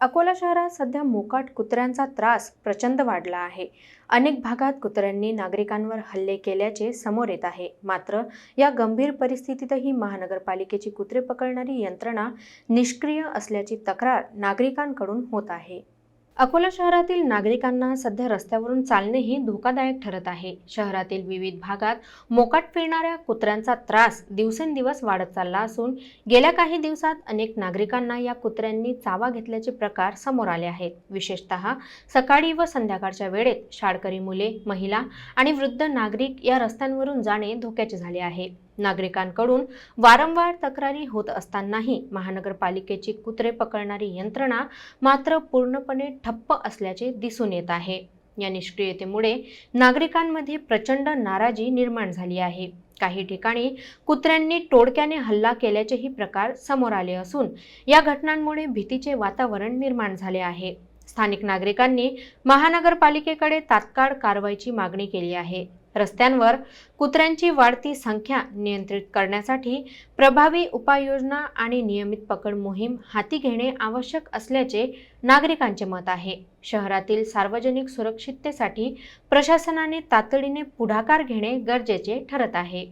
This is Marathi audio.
अकोला शहरात सध्या मोकाट कुत्र्यांचा त्रास प्रचंड वाढला आहे. अनेक भागात कुत्र्यांनी नागरिकांवर हल्ले केल्याचे समोर येत आहे. मात्र या गंभीर परिस्थितीतही महानगरपालिकेची कुत्रे पकडणारी यंत्रणा निष्क्रिय असल्याची तक्रार नागरिकांकडून होत आहे. अकोला शहरातील नागरिकांना सध्या रस्त्यावरून चालणेही धोकादायक ठरत आहे. शहरातील विविध भागात मोकाट फिरणाऱ्या कुत्र्यांचा त्रास दिवसेंदिवस वाढत चालला असून गेल्या काही दिवसात अनेक नागरिकांना या कुत्र्यांनी चावा घेतल्याचे प्रकार समोर आले आहेत. विशेषतः सकाळी व संध्याकाळच्या वेळेत शाळकरी मुले महिला आणि वृद्ध नागरिक या रस्त्यांवरून जाणे धोक्याचे झाले आहे. नागरिकांकडून वारंवार तक्रारी होत असतानाही महानगरपालिकेची कुत्रे पकडणारी यंत्रणा मात्र पूर्णपणे ठप्प असल्याचे दिसून येत आहे. या निष्क्रियतेमुळे नागरिकांमध्ये प्रचंड नाराजी निर्माण झाली आहे. काही ठिकाणी कुत्र्यांनी टोळक्याने हल्ला केल्याचेही प्रकार समोर आले असून या घटनांमुळे भीतीचे वातावरण निर्माण झाले आहे. स्थानिक नागरिकांनी महानगरपालिकेकडे तात्काळ कारवाईची मागणी केली आहे. रस्त्यांवर कुत्र्यांची वाढती संख्या नियंत्रित करण्यासाठी प्रभावी उपाययोजना आणि नियमित पकड मोहीम हाती घेणे आवश्यक असल्याचे नागरिकांचे मत आहे. शहरातील सार्वजनिक सुरक्षिततेसाठी प्रशासनाने तातडीने पुढाकार घेणे गरजेचे ठरत आहे.